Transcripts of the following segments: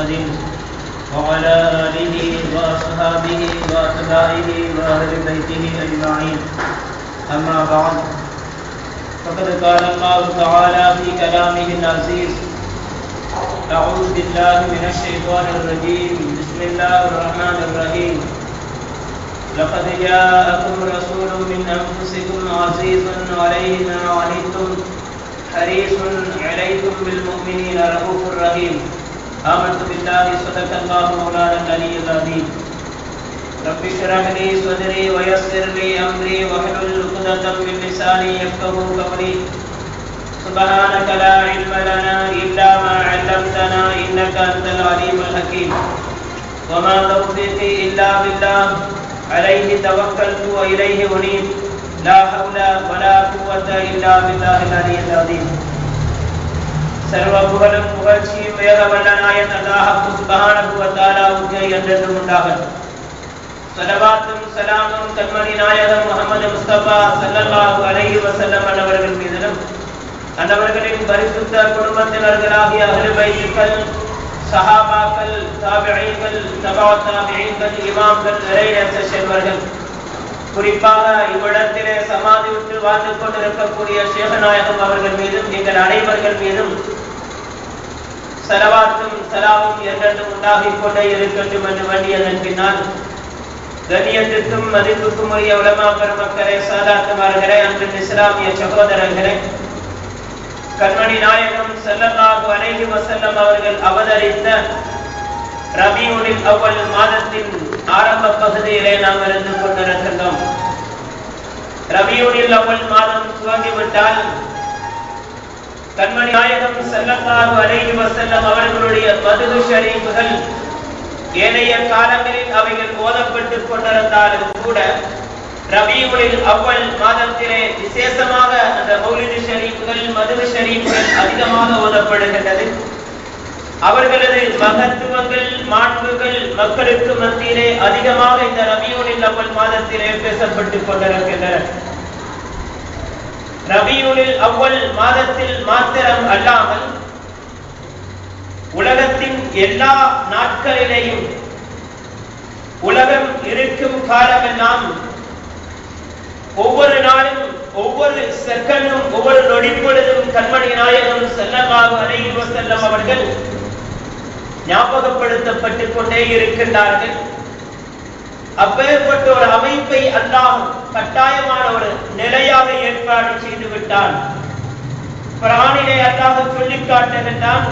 محمد وعلى آله وأصحابه وأتباعه وأهل بيته أجمعين. أما بعد، فقد قال الله تعالى في كلامه العزيز أعوذ بالله من الشيطان الرجيم. بسم الله الرحمن الرحيم. لقد جاءكم رسول من أنفسكم عزيز عليه ما عنتم، حريص عليكم بالمؤمنين رؤوف رحيم. آمنت بالله صدق الله مولانا العلي العظيم. رب اشرح لي صدري ويسر لي أمري واحلل عقدة من لساني يفقهوا قولي. سبحانك لا علم لنا إلا ما علمتنا إنك أنت العليم الحكيم. وما توفيقي إلا بالله. عليه توكلت وإليه أنيب. لا حول ولا قوة إلا بالله العلي العظيم. சர்வ புகழும் புகழ்ச்சியும் வேக வல்லநாயன் அல்லாஹு சுபஹானஹு வ தஆலாவுக்கு என்றென்றும் உண்டாகட்டும் ஸலவாத்தும் ஸலாமும் கண்மணி நாயகம் முஹம்மது முஸ்தபா ஸல்லல்லாஹு அலைஹி வஸல்லம் அவர்கள் மீதிலும் அன்னவர்களின் பரிசுத்த குடும்பத்தினர்களாகிய அஹ்லு பைத்துக்கள் சஹாபாக்கள் தாபிஈன்கள் தபா தாபிஈன்கள் இமாம்கள் நிறைய செல்வர்கள் குறிப்பாக இவ்விடத்திலே சமாதி விட்டு வாழ்ந்து கொண்டிருக்கக்கூடிய சேகநாயகம் அவர்கள் மீதும் எங்கள் அனைவர்கள் மீதும் சலவாத்தும் செலாவும் என்றென்றும் உண்டாகிக் கொண்டே இருக்கட்டும் என்று வண்டியதன் பின்னால் கண்ணியத்திற்கும் மதிப்புக்கும் உரிய உலமா பெருமக்களே சாதாத்துமார்களே அன்று இஸ்லாமிய சகோதரர்களே. கண்மணி நாயகம் செல்லமாக அலைஹி வசல்லம் அவர்கள் அவதரித்த ரபியுனில் அவ்வள் மாதத்தின் ஆரம்ப பகுதியிலே நாம் இருந்து கொண்டிருக்கின்றோம். ரபியுனில் அவ்வள் மாதம் துவங்கிவிட்டால் கண்மணி நாயகம் செல்லத்தாறு அலைகி வசல்லம் அவர்களுடைய மதுகு ஷரீஃபுகள் ஏனைய காலங்களில் அவைகள் ஓதப்பட்டுக் கொண்டிருந்தாலும் கூட ரபியுலில் அவ்வள் மாதத்திலே விசேஷமாக அந்த மௌலிது ஷரீஃபுகள் மதுகு ஷரீஃபுகள் அதிகமாக ஓதப்படுகின்றது. அவர்களது மகத்துவங்கள் மாண்புகள் மக்களுக்கு மத்தியிலே அதிகமாக இந்த ரபியூனில் அவள் மாதத்திலே பேசப்பட்டுக் கொண்டிருக்கின்றன ரபியூனில் அவ்வள் மாதத்தில் மாத்திரம் அல்லாமல் உலகத்தின் எல்லா நாட்களிலேயும் உலகம் இருக்கும் காலமெல்லாம் ஒவ்வொரு நாளும் ஒவ்வொரு செகண்டும் ஒவ்வொரு நொடிப்பொழுதும் கண்மணி நாயகம் செல்லமாக அலைவ செல்லம் அவர்கள் ஞாபகப்படுத்தப்பட்டுக் கொண்டே இருக்கின்றார்கள். அப்பேற்பட்ட ஒரு அமைப்பை அல்லாஹ் கட்டாயமான ஒரு நிலையாக ஏற்பாடு செய்து விட்டான் குரானிலே அல்லாஹ் சொல்லி காட்டுகின்றான்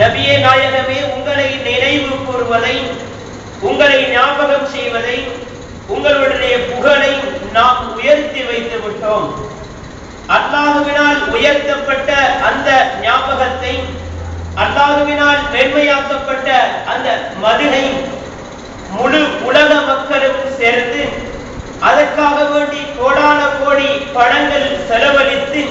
நபியே நாயகமே உங்களை நினைவு கூறுவதை உங்களை ஞாபகம் செய்வதை உங்களுடைய புகழை நாம் உயர்த்தி வைத்து விட்டோம் அல்லாஹுவினால் உயர்த்தப்பட்ட அந்த ஞாபகத்தை அல்லாஹுவினால் மேன்மையாக்கப்பட்ட அந்த மதுகை முழு உலக மக்களும் சேர்ந்து அதற்காக வேண்டி கோடான கோடி பணங்கள் செலவழித்து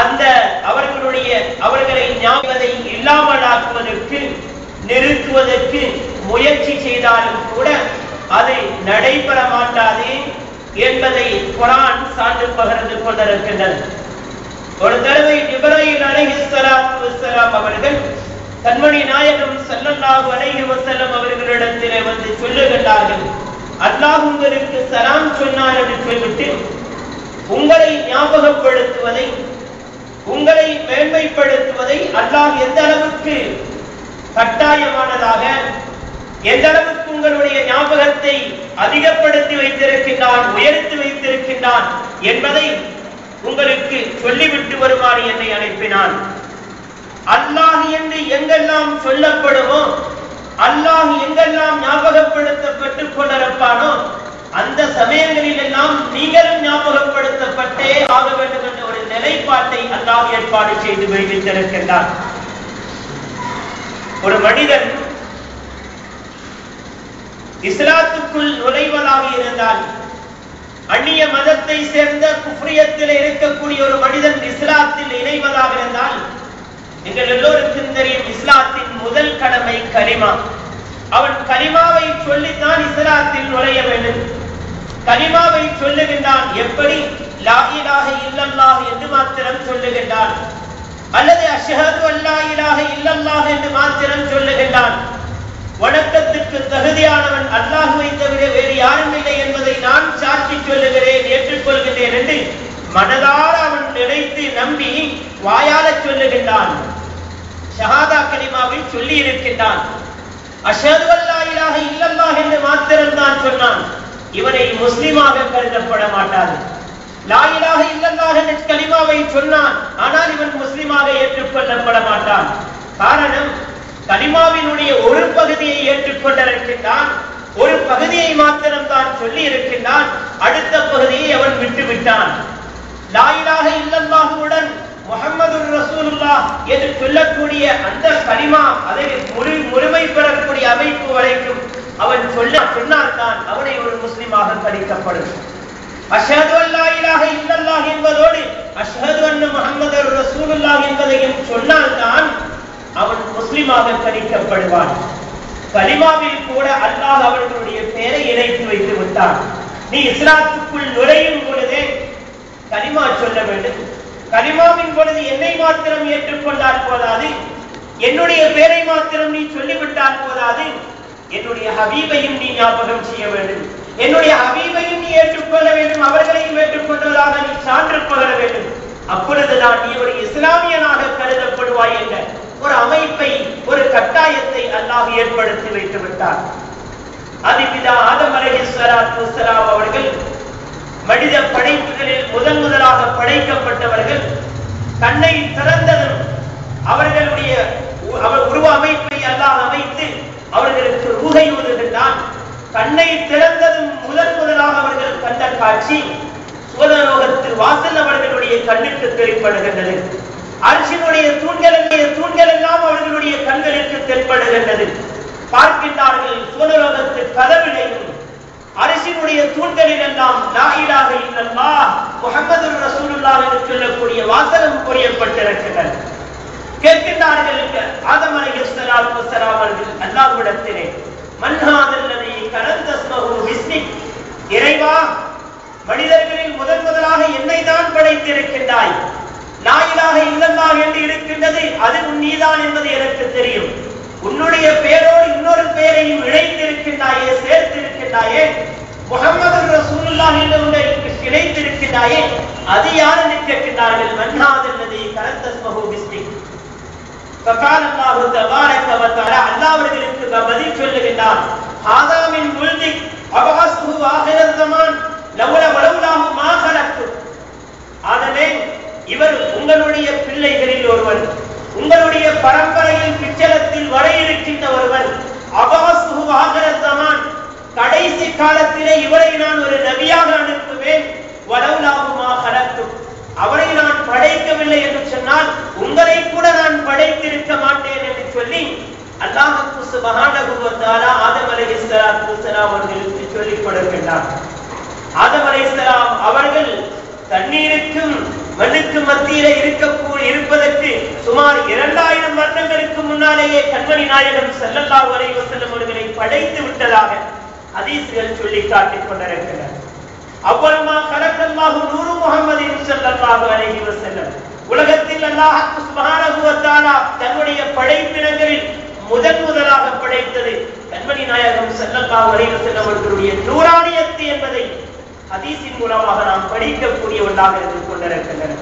அந்த அவர்களுடைய அவர்களை ஞாபகத்தை இல்லாமலாக்குவதற்கு நிறுத்துவதற்கு முயற்சி செய்தாலும் கூட அது நடைபெற மாட்டாது என்பதை குரான் சான்று பகிர்ந்து கொண்டிருக்கின்றது. ஒரு தடவை இப்ராஹிம் அலைஹிஸ்ஸலாத்து வஸ்ஸலாம் அவர்கள் கண்மணி நாயகம் ஸல்லல்லாஹு அலைஹி வஸல்லம் அவர்களிடத்திலே வந்து சொல்லுகின்றார்கள் அல்லாஹ் உங்களுக்கு சலாம் சொன்னார் என்று சொல்லிவிட்டு உங்களை ஞாபகப்படுத்துவதை உங்களை மேன்மைப்படுத்துவதை அல்லாஹ் எந்த அளவுக்கு கட்டாயமானதாக எந்த அளவுக்கு உங்களுடைய ஞாபகத்தை அதிகப்படுத்தி வைத்திருக்கின்றான் உயர்த்தி வைத்திருக்கின்றான் என்பதை உங்களுக்கு சொல்லிவிட்டு வருமாறு என்னை அனுப்பினான் அல்லாஹ் என்று எங்கெல்லாம் சொல்லப்படுமோ அல்லாஹ் எங்கெல்லாம் ஞாபகப்படுத்தப்பட்டுக் கொண்டிருப்பானோ அந்த சமயங்களில் எல்லாம் நீங்களும் ஞாபகப்படுத்தப்பட்டே ஆக வேண்டும் என்ற ஒரு நிலைப்பாட்டை அல்லாஹ் ஏற்பாடு செய்து வைத்திருக்கின்றார். ஒரு மனிதன் இஸ்லாத்துக்குள் நுழைவதாக இருந்தால் அந்நிய மதத்தை சேர்ந்த குப்ரியத்தில் இருக்கக்கூடிய ஒரு மனிதன் இஸ்லாத்தில் இணைவதாக இருந்தால் நீங்கள் எல்லோருக்கும் தெரியும் இஸ்லாத்தின் முதல் கடமை கலிமா. அவன் கலிமாவை சொல்லித்தான் இஸ்லாத்தில் நுழைய வேண்டும். கலிமாவை சொல்லுகின்றான் எப்படி? லா இலாஹ இல்லல்லாஹ் என்று மாத்திரம் சொல்லுகின்றான். அல்லது அஷ்ஹது அல்லா வணக்கத்திற்கு தகுதியானவன் அல்லாஹ் தவிர வேறு யாரும் இல்லை என்பதை நான் சாட்சி சொல்லுகிறேன் ஏற்றுக்கொள்கின்றேன் என்று மனதார அவன் நினைத்து நம்பி வாயால சொல்லுகின்றான். ஷஹாதா கலிமாவில் சொல்லி இருக்கின்றான் அஷது அல்லாஹ் இல்லல்லாஹ் என்று மாத்திரம் தான் சொன்னான். இவனை முஸ்லிமாக கருதப்பட மாட்டார் லாயிலாக இல்லல்லாஹ் என்று கலிமாவை சொன்னான். ஆனால் இவன் முஸ்லிமாக ஏற்றுக்கொள்ளப்பட மாட்டான். காரணம் கலிமாவினுடைய ஒரு பகுதியை ஏற்றுக்கொண்டிருக்கின்றான். ஒரு பகுதியை மாத்திரம் தான் சொல்லி இருக்கின்றான் அடுத்த பகுதியை அவன் விட்டு விட்டான் லாயிலாக இலாஹ இல்லல்லாஹுடன் முகமது ரசூலுல்லா என்று சொல்லக்கூடிய அந்த கலிமா அதை முழு முழுமை பெறக்கூடிய அமைப்பு வரைக்கும் அவன் சொல்ல சொன்னால்தான் அவனை ஒரு முஸ்லிமாக கணிக்கப்படும். அஷ்ஹது அல்லா இலாஹ இல்லல்லாஹ் என்பதோடு அஷ்ஹது அன்னு முகமது ரசூலுல்லாஹ் என்பதையும் சொன்னால்தான் அவன் முஸ்லிமாக கணிக்கப்படுவான். கலிமாவில் கூட அல்லாஹ் அவர்களுடைய பெயரை இணைத்து வைத்து விட்டான். நீ இஸ்லாத்துக்குள் நுழையும் பொழுதே கலிமா சொல்ல வேண்டும். கலிமாவின் பொழுது என்னை மாத்திரம் ஏற்றுக்கொண்டால் போதாது? என்னுடைய பெயரை மாத்திரம் நீ சொல்லிவிட்டால் போதாது? என்னுடைய ஹபீபையும் நீ ஞாபகம் செய்ய வேண்டும். என்னுடைய ஹபீபையும் நீ ஏற்றுக்கொள்ள வேண்டும். அவர்களையும் ஏற்றுக்கொண்டதாக நீ சான்று பகர வேண்டும். அப்பொழுதுதான் நீ ஒரு இஸ்லாமியனாக கருதப்படுவாய் என்ற ஒரு அமைப்பை ஒரு கட்டாயத்தை அல்லாஹ் ஏற்படுத்தி வைத்து விட்டார். அதிபிதா ஆதம் அலைஹிஸ்ஸலாத்து அவர்கள் மனித படைப்புகளில் முதன் முதலாக படைக்கப்பட்டவர்கள் கண்ணை திறந்ததும் அவர்களுடைய உருவ அமைப்பை அல்லாஹ் அமைத்து அவர்களுக்கு ரூகை ஊதுகின்றான் கண்ணை திறந்ததும் முதன் முதலாக அவர்கள் கண்ட காட்சி சுவதலோகத்து வாசல் அவர்களுடைய கண்ணுக்கு தெளிப்படுகின்றது அரசினுடைய தூண்களுடைய தூண்கள் எல்லாம் அவர்களுடைய கண்களுக்கு தென்படுகின்றது பார்க்கின்றார்கள் சூழலோகத்து கதவிலையும். அரசினுடைய தூண்களில் எல்லாம் லாயிலாக இல்லல்லா முகமது ரசூலுல்லாஹ் என்று சொல்லக்கூடிய வாசகம் புரியப்பட்டிருக்கிறது. கேட்கின்றார்கள் ஆதம் அலைஹிஸ்ஸலாத்து வஸ்ஸலாம் அவர்கள் அல்லாஹ்விடத்திலே மன்ஹாதல்லதி கலந்த விஸ்னிக் இறைவா மனிதர்களில் முதன் முதலாக என்னை தான் படைத்திருக்கின்றாய் லாயிலாக இல்லல்லா என்று இருக்கின்றது அது உன் நீதான் என்பது எனக்கு தெரியும். உன்னுடைய பெயரோடு இன்னொரு பெயரையும் இணைத்திருக்கின்றாயே சேர்த்திருக்கின்றாயே முகமது ரசூலுல்லாஹ் என்று உன்னைக்கு இணைத்திருக்கின்றாயே அது யார் என்று கேட்கின்றார்கள் மன்ஹாதல்லதி கரந்தஸ்மஹு பிஸ்மிக் فقال الله تبارك وتعالى அல்லாஹ் அவர்களுக்கு பதில் சொல்லுகின்றான் ஹாதா மின் முல்திக் அபஹஸ்ஹு ஆகிர சுபஹானஹு ஆதம் அவர்களுக்கு சொல்லிக் கொடுக்கின்றார். ஆதம் அலைஹிஸ்ஸலாம் அவர்கள் தண்ணீருக்கும் மண்ணுக்கு மத்தியில இருக்கக்கூடிய இருப்பதற்கு சுமார் இரண்டாயிரம் வருடங்களுக்கு முன்னாலேயே கண்மணி நாயகம் செல்லல்லா வரை செல்லும் அவர்களை படைத்து விட்டதாக அதீசுகள் சொல்லி காட்டிக் கொண்டிருக்கிறார் அவ்வளமா கலக்கல்லாக நூறு முகமது ஸல்லல்லாஹு அலைஹி வஸல்லம். உலகத்தில் அல்லாஹ் சுப்ஹானஹு வ தன்னுடைய படைப்பினங்களில் முதன் முதலாக படைத்தது கண்மணி நாயகம் ஸல்லல்லாஹு அலைஹி வஸல்லம் அவர்களுடைய என்பதை ஹதீஸின் மூலமாக நாம் படிக்கக்கூடிய ஒன்றாக இருந்து கொண்டிருக்கின்றன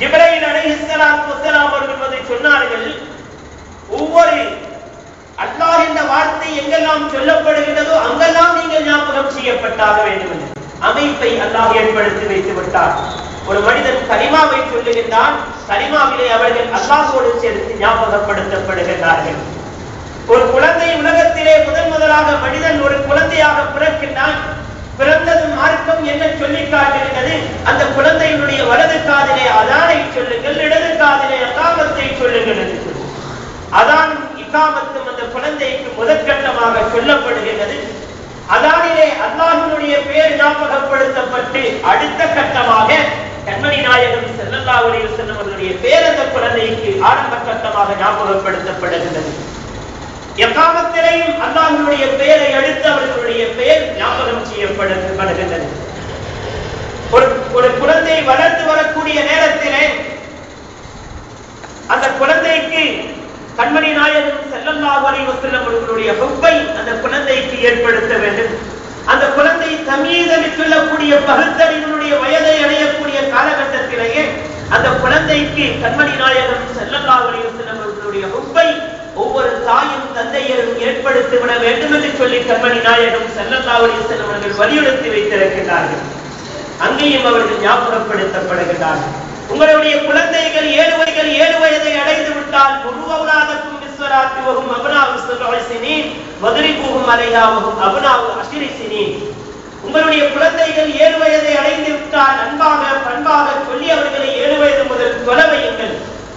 ஜிப்ரைல் அலைஹிஸ்ஸலாத்து முத்தலாம் அவர்கள் வந்து சொன்னார்கள் ஒவ்வொரு அல்லாஹ் என்ற வார்த்தை எங்கெல்லாம் சொல்லப்படுகிறதோ அங்கெல்லாம் நீங்கள் ஞாபகம் செய்யப்பட்டாக வேண்டும் என்று அமைப்பை அல்லாஹ் ஏற்படுத்தி வைத்து விட்டார். ஒரு மனிதன் கலிமாவை சொல்லுகின்றான் கலிமாவிலே அவர்கள் அல்லாஹோடு சேர்த்து ஞாபகப்படுத்தப்படுகின்றார்கள். ஒரு குழந்தை உலகத்திலே முதன் முதலாக மனிதன் ஒரு குழந்தையாக பிறக்கின்றான் பிறந்தது மார்க்கம் என்ன சொல்லி காட்டுகிறது அந்த குழந்தையினுடைய வலது காதிலே அதானை சொல்லுங்கள் இடது காதிலே அகாமத்தை சொல்லுங்கள் என்று அதான் இக்காமத்தும் அந்த குழந்தைக்கு முதற்கட்டமாக சொல்லப்படுகிறது அதானிலே அல்லாஹினுடைய பெயர் ஞாபகப்படுத்தப்பட்டு அடுத்த கட்டமாக கண்மணி நாயகம் செல்லல்லா அலைஹி வஸல்லம் அவர்களுடைய அந்த குழந்தைக்கு ஆரம்ப கட்டமாக ஞாபகப்படுத்தப்படுகிறது எக்காமத்திலேயும் அல்லாஹனுடைய பெயரை அடுத்து அவர்களுடைய பெயர் ஞாபகம் செய்யப்படுகின்றது. ஒரு ஒரு குழந்தை வளர்ந்து வரக்கூடிய நேரத்திலே அந்த குழந்தைக்கு கண்மணி நாயகம் ஸல்லல்லாஹு அலைஹி அவர்களுடைய ஹொப்பை அந்த குழந்தைக்கு ஏற்படுத்த வேண்டும். அந்த குழந்தை குழந்தை சொல்லக்கூடிய பகுத்தறிவனுடைய வயதை அடை அந்த குழந்தைக்கு கண்மணி நாயகம் செல்லல்லா செல்லம் அவர்களுடைய உப்பை ஒவ்வொரு தாயும் தந்தையரும் ஏற்படுத்தி விட வேண்டும் என்று சொல்லி கண்மணி நாயகம் செல்லல்லா செல்லம் அவர்கள் வலியுறுத்தி வைத்திருக்கிறார்கள் அங்கேயும் அவர்கள் ஞாபகப்படுத்தப்படுகிறார்கள் உங்களுடைய குழந்தைகள் ஏழு வயதில் ஏழு வயதை அடைந்து விட்டால் குருவவுலாதக்கும் விஸ்வராத்துவகும் அபனாவு சினீன் மதுரிபூகும் அலையாவும் அபனாவு அசிரிசினி உங்களுடைய குழந்தைகள் ஏழு வயதை அடைந்து விட்டால் அன்பாக பண்பாக சொல்லி அவர்களை ஏழு வயது முதல் தொலைவையுங்கள்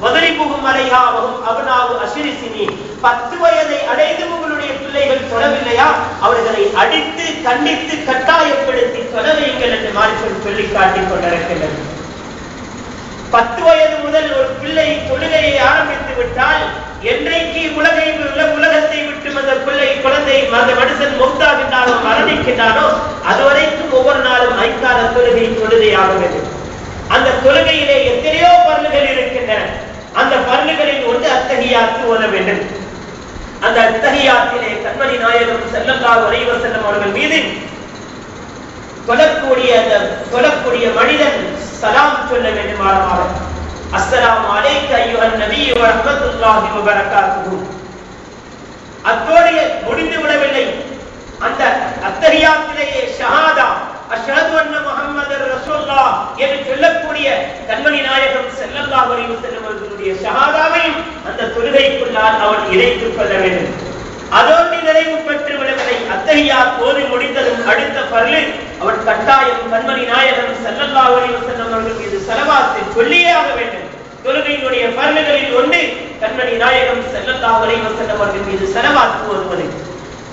முதலி புகும் அலையாவும் அவனாவும் அசிரிசினி பத்து வயதை அடைந்து உங்களுடைய பிள்ளைகள் தொடவில்லையா அவர்களை அடித்து கண்டித்து கட்டாயப்படுத்தி தொலைவையுங்கள் என்று மாறிக்கொண்டு சொல்லி காட்டிக் கொண்டிருக்கின்றனர். பத்து வயது முதல் ஒரு பிள்ளை தொழுகையை ஆரம்பித்து விட்டால் என்றைக்கு உலகை உலகத்தை விட்டு அந்த பிள்ளை குழந்தை அந்த மனுஷன் மௌத்தாகின்றானோ மரணிக்கின்றானோ அதுவரைக்கும் ஒவ்வொரு நாளும் ஐக்கால தொழுகை தொழுகையாக வேண்டும் அந்த தொழுகையிலே எத்தனையோ பருளுகள் இருக்கின்றன. அந்த பருளுகளில் ஒன்று அத்தகையாத்து ஓத வேண்டும். அந்த அத்தகையாத்திலே கண்மணி நாயகம் செல்லல்லா வரைவர் செல்லும் அவர்கள் மீது கொல்லக்கூடிய அந்த கொல்லக்கூடிய மனிதன் சலாம் சொல்ல வேண்டுமானமாக அஸ்ஸலாம் அலைக்கு அய்யுஹன் நபி வ வபரகாத்துஹு அத்தோடைய அத்தோடு முடிந்து விடவில்லை. அந்த அத்தஹியாத்திலேயே ஷஹாதா அஷ்ஹது அன்ன முஹம்மதர் ரசூலுல்லாஹ் என்று சொல்லக்கூடிய கண்மணி நாயகம் ஸல்லல்லாஹு அலைஹி வஸல்லம் அவர்களுடைய ஷஹாதாவையும் அந்த தொழுகைக்குள்ளால் அவன் இணைத்துக் கொள்ள வேண்டும். அதோடு நிறைவு பெற்று விடவில்லை. அத்தகையா போதி முடிந்ததும் அடுத்த பல்லு அவன் கட்டாயம் கண்மணி நாயகம் செல்லல்லா அலைஹி செல்லும் அவர்கள் மீது செலவாத்து சொல்லியே ஆக வேண்டும். தொழுகையினுடைய பரலுகளில் ஒன்று கண்மணி நாயகம் செல்லல்லா அலைஹி வஸல்லம் அவர்கள் மீது செலவாத்து ஓதுவது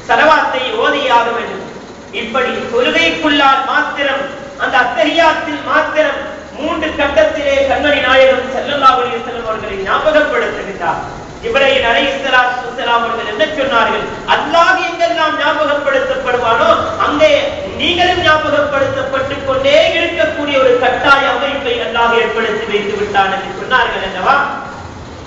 செலவாத்தை ஓதியாக வேண்டும் இப்படி தொழுகைக்குள்ளால் மாத்திரம் அந்த அத்தரியாத்தில் மாத்திரம் மூன்று கட்டத்திலே கண்மணி நாயகம் செல்லல்லா அலைஹி வஸல்லம் அவர்களை ஞாபகப்படுத்துகின்றார். இப்ராஹிம் அலைஹிஸ்ஸலாத்து வஸ்ஸலாம் அவர்கள் என்ன சொன்னார்கள்? அல்லாஹ் எங்கெல்லாம் ஞாபகப்படுத்தப்படுவானோ அங்கே நீங்களும் ஞாபகப்படுத்தப்பட்டுக் கொண்டே இருக்கக்கூடிய ஒரு கட்டாய அமைப்பை அல்லாஹ் ஏற்படுத்தி வைத்து விட்டான் என்று சொன்னார்கள் அல்லவா?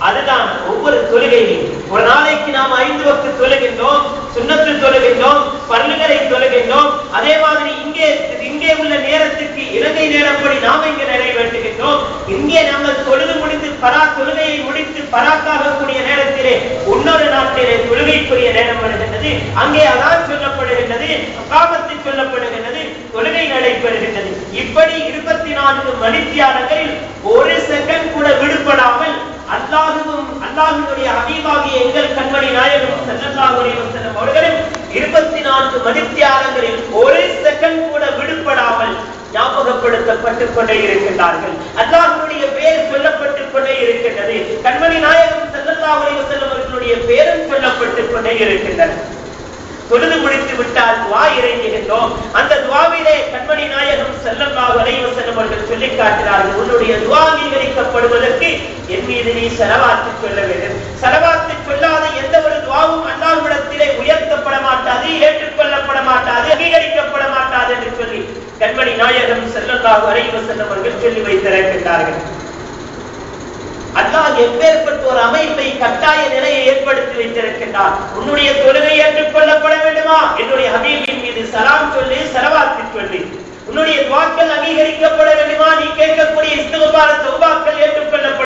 அதுதான் ஒவ்வொரு தொழுகையிலும். ஒரு நாளைக்கு நாம் ஐந்து வக்கு தொழுகின்றோம் சுண்ணத்தில் தொழுகின்றோம் பல்லுகளை தொழுகின்றோம். அதே மாதிரி இங்கே இங்கே உள்ள நேரத்துக்கு இலங்கை நேரப்படி நாம் இங்கே நிறைவேற்றுகின்றோம் இங்கே நாங்கள் தொழுது முடித்து பரா தொழுகையை முடித்து பராக்காகக்கூடிய நேரத்திலே இன்னொரு நாட்டிலே தொழுகைக்குரிய நேரம் வருகின்றது. அங்கே அதான் சொல்லப்படுகின்றது காமத்து சொல்லப்படுகின்றது தொழுகை நடைபெறுகின்றது. இப்படி இருபத்தி நான்கு மணித்தியாலங்களில் ஒரு செகண்ட் கூட விடுபடாமல் அல்லாஹுவும் அல்லாஹுடைய ஹபீபாகிய எங்கள் கண்மணி நாயகம் செல்லல்லாஹுடைய அவர்களும் இருபத்தி நான்கு மணித்தியாலங்களில் ஒரு செகண்ட் கூட விடுபடாமல் சொல்லப்பட்டுக் கொண்டே இருக்கின்றார்கள். அல்லாஹுடைய பேர் சொல்லப்பட்டுக் கொண்டே இருக்கின்றது. கண்மணி நாயகம் ஸல்லல்லாஹு அலைஹி வஸல்லம் அவர்களுடைய பேரும் சொல்லப்பட்டுக் கொண்டே இருக்கின்றன தொழுது முடித்து விட்டால் துவா இறங்குகின்றோம் அந்த துவாவிலே கண்மணி நாயகம் ஸல்லல்லாஹு அலைஹி வஸல்லம் அவர்கள் சொல்லி காட்டினார்கள். உன்னுடைய துவா அங்கீகரிக்கப்படுவதற்கு என் மீது நீ செலவாத்து சொல்ல வேண்டும். செலவாத்து சொல்லாத எந்த ஒரு துவாவும் அல்லாஹ்விடத்திலே உயர்த்தப்பட மாட்டாது ஏற்றுக்கொள்ளப்பட மாட்டாது அங்கீகரிக்கப்பட மாட்டாது என்று சொல்லி கண்மணி நாயகம் அலைஹி வஸல்லம் அவர்கள் சொல்லி வைத்திருக்கின்றார்கள் அல்லாஹ் எப்பேற்பட்ட ஒரு அமைப்பை கட்டாய நிலையை ஏற்படுத்தி வைத்திருக்கின்றார் உன்னுடைய தொழுகை ஏற்றுக்கொள்ளப்பட வேண்டுமா? என்னுடைய ஹபீபின் மீது சலாம் சொல்லி செலவாத்தி சொல்லி. உன்னுடைய துவாக்கள் அங்கீகரிக்கப்பட வேண்டுமா? நீ கேட்கக்கூடிய இஸ்தகுபார தௌபாக்கள் ஏற்றுக்கொள்ளப்பட